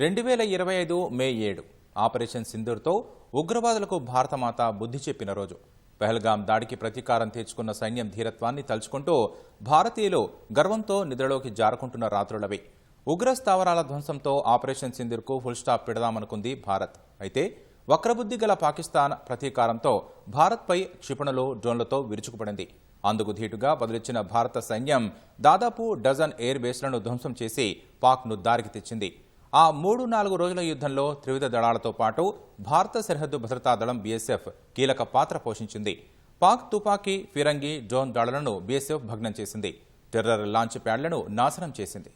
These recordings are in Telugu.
రెండు వేల ఇరవై ఐదు మే ఏడు ఆపరేషన్ సింధూర్తో ఉగ్రవాదులకు భారతమాత బుద్ధి చెప్పిన రోజు. పెహల్గాం దాడికి ప్రతీకారం తీర్చుకున్న సైన్యం ధీరత్వాన్ని తలుచుకుంటూ భారతీయులు గర్వంతో నిద్రలోకి జారుకుంటున్న రాత్రులవి. ఉగ్ర స్థావరాల ధ్వంసంతో ఆపరేషన్ సింధూర్కు ఫుల్ స్టాప్ పెడదామనుకుంది భారత్. అయితే వక్రబుద్ధి గల పాకిస్తాన్ ప్రతీకారంతో భారత్పై క్షిపణులు డ్రోన్లతో విరుచుకుపడింది. అందుకు ధీటుగా బదులిచ్చిన భారత సైన్యం దాదాపు డజన్ ఎయిర్ బేస్లను ధ్వంసం చేసి పాక్ను దారికి తెచ్చింది. ఆ మూడు నాలుగు రోజుల యుద్ధంలో త్రివిధ దళాలతో పాటు భారత సరిహద్దు భద్రతా దళం బీఎస్ఎఫ్ కీలక పాత్ర పోషించింది. పాక్ తుపాకీ ఫిరంగి డ్రోన్ దళాలను బీఎస్ఎఫ్ భగ్నం చేసింది. టెర్రర్ లాంచ్ ప్యాడ్లను నాశనం చేసింది.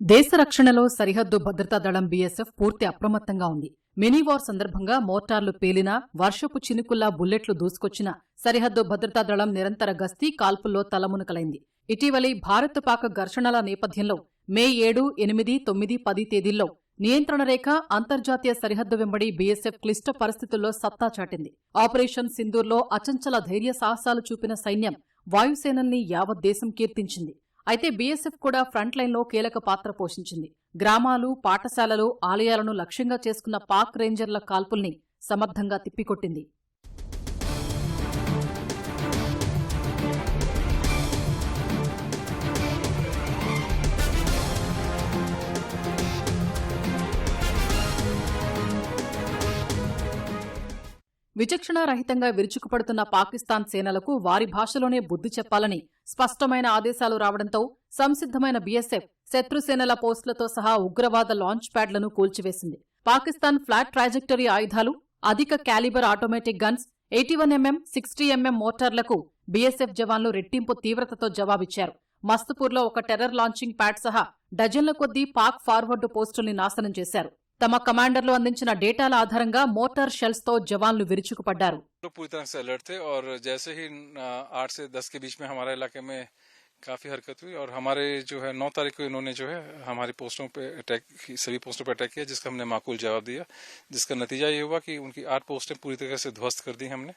దేశ రక్షణలో సరిహద్దు భద్రతా దళం బీఎస్ఎఫ్ పూర్తి అప్రమత్తంగా ఉంది. మినీ వార్ సందర్భంగా మోటార్లు పేలినా వర్షపు చినుకుల్లా బుల్లెట్లు దూసుకొచ్చినా సరిహద్దు భద్రతా దళం నిరంతర గస్తీ కాల్పుల్లో తలమునకలైంది. ఇటీవలి భారత్ పాక ఘర్షణల నేపథ్యంలో మే ఏడు ఎనిమిది తొమ్మిది పది తేదీల్లో నియంత్రణ రేఖ అంతర్జాతీయ సరిహద్దు వెంబడి బీఎస్ఎఫ్ క్లిష్ట పరిస్థితుల్లో సత్తా చాటింది. ఆపరేషన్ సింధూర్లో అచంచల ధైర్య సాహసాలు చూపిన సైన్యం వాయుసేనల్ని యావత్ దేశం కీర్తించింది. అయితే బీఎస్ఎఫ్ కూడా ఫ్రంట్ లైన్లో కీలక పాత్ర పోషించింది. గ్రామాలు పాఠశాలలు ఆలయాలను లక్ష్యంగా చేసుకున్న పాక్ రేంజర్ల కాల్పుల్ని సమర్థంగా తిప్పికొట్టింది. విచక్షణారహితంగా విరుచుకుపడుతున్న పాకిస్తాన్ సేనలకు వారి భాషలోనే బుద్ధి చెప్పాలని స్పష్టమైన ఆదేశాలు రావడంతో సంసిద్ధమైన బీఎస్ఎఫ్ శత్రుసేనల పోస్టులతో సహా ఉగ్రవాద లాంచ్ ప్యాడ్లను కూల్చివేసింది. పాకిస్తాన్ ఫ్లాట్ ట్రాజెక్టరీ ఆయుధాలు అధిక calibre automatic guns eighty one MM sixty MM మోటార్లకు BSF జవాన్లు రెట్టింపు తీవ్రతతో జవాబిచ్చారు. మస్తుపూర్లో ఒక టెర్రర్ లాంచింగ్ ప్యాడ్ సహా డజన్ల కొద్దీ పాక్ ఫార్వర్డ్ పోస్టుల్ని నాశనం చేశారు. తమ కమాండర్లు అందించిన డేటాల ఆధారంగా మోటార్ షెల్స్తో జవాన్లు విరుచుకుపడ్డారు लोग पूरी तरह से अलर्ट थे और जैसे ही आठ से दस के बीच में हमारे इलाके में काफी हरकत हुई और हमारे जो है नौ तारीख को इन्होंने जो है हमारी पोस्टों पे अटैक सभी पोस्टों पे अटैक किया जिसका हमने माकूल जवाब दिया जिसका नतीजा ये हुआ कि उनकी आठ पोस्टें पूरी तरह से ध्वस्त कर दी हमने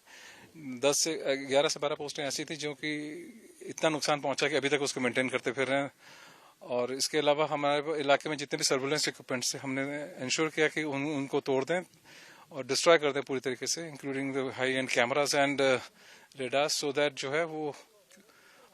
दस से ग्यारह से बारह पोस्टें ऐसी थी जो कि इतना नुकसान पहुंचा कि अभी तक उसको मेंटेन करते फिर रहे हैं और इसके अलावा हमारे इलाके में जितने भी सर्विलेंस इक्विपमेंट्स थे हमने इंश्योर किया कि उन, उनको तोड़ दें और डिस्ट्रॉय कर दें पूरी तरीके से including the high end cameras and radars so that जो है वो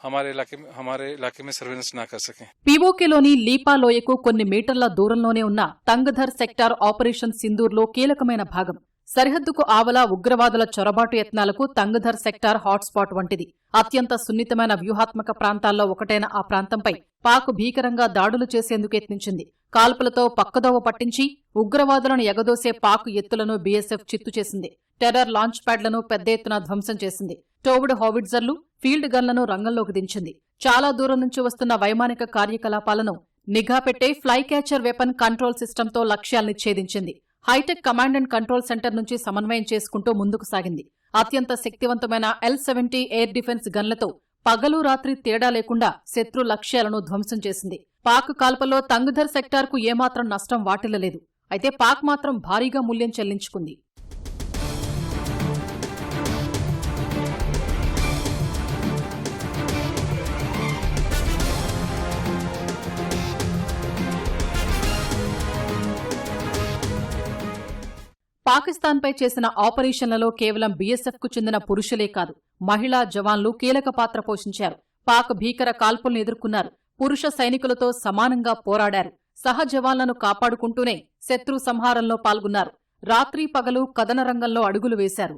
हमारे इलाके में हमारे इलाके में सर्विलेंस ना कर सकें పీఓకేలోని లీపా లోయకు కొన్ని మీటర్ల దూరంలోనే ఉన్న తంగధర్ సెక్టార్ ఆపరేషన్ సింధూర్లో కీలకమైన భాగం సరిహద్దుకు ఆవల ఉగ్రవాదుల చొరబాటు యత్నాలకు తంగధర్ సెక్టార్ హాట్స్పాట్ వంటిది. అత్యంత సున్నితమైన వ్యూహాత్మక ప్రాంతాల్లో ఒకటైన ఆ ప్రాంతంపై పాక్ భీకరంగా దాడులు చేసేందుకు యత్నించింది. కాల్పులతో పక్కదోవ పట్టించి ఉగ్రవాదులను ఎగదోసే పాక్ ఎత్తులను బీఎస్ఎఫ్ చిత్తు చేసింది. టెర్రర్ లాంచ్ ప్యాడ్లను పెద్ద ఎత్తున ధ్వంసం చేసింది. టోవుడ్ హోవిడ్జర్లు ఫీల్డ్ గన్లను రంగంలోకి దించింది. చాలా దూరం నుంచి వస్తున్న వైమానిక కార్యకలాపాలను నిఘా పెట్టే ఫ్లై క్యాచర్ వెపన్ కంట్రోల్ సిస్టంతో లక్ష్యాల్ని ఛేదించింది. Hi tech command and control centre నుంచి సమన్వయం చేసుకుంటూ ముందుకు సాగింది. అత్యంత శక్తివంతమైన ఎల్ సెవెంటీ ఎయిర్ డిఫెన్స్ గన్లతో పగలు రాత్రి తేడా లేకుండా శత్రు లక్ష్యాలను ధ్వంసం చేసింది. పాక్ కాల్పల్లో తంగుధర్ సెక్టార్కు ఏమాత్రం నష్టం వాటిల్లలేదు. అయితే పాక్ మాత్రం భారీగా మూల్యం చెల్లించుకుంది. పాకిస్తాన్పై చేసిన ఆపరేషన్లలో కేవలం బీఎస్ఎఫ్కు చెందిన పురుషులే కాదు మహిళా జవాన్లు కీలక పాత్ర పోషించారు. పాక్ భీకర కాల్పులను ఎదుర్కొన్నారు. పురుష సైనికులతో సమానంగా పోరాడారు. సహ జవాన్లను కాపాడుకుంటూనే శత్రు సంహారంలో పాల్గొన్నారు. రాత్రి పగలు కథన రంగంలో అడుగులు వేశారు.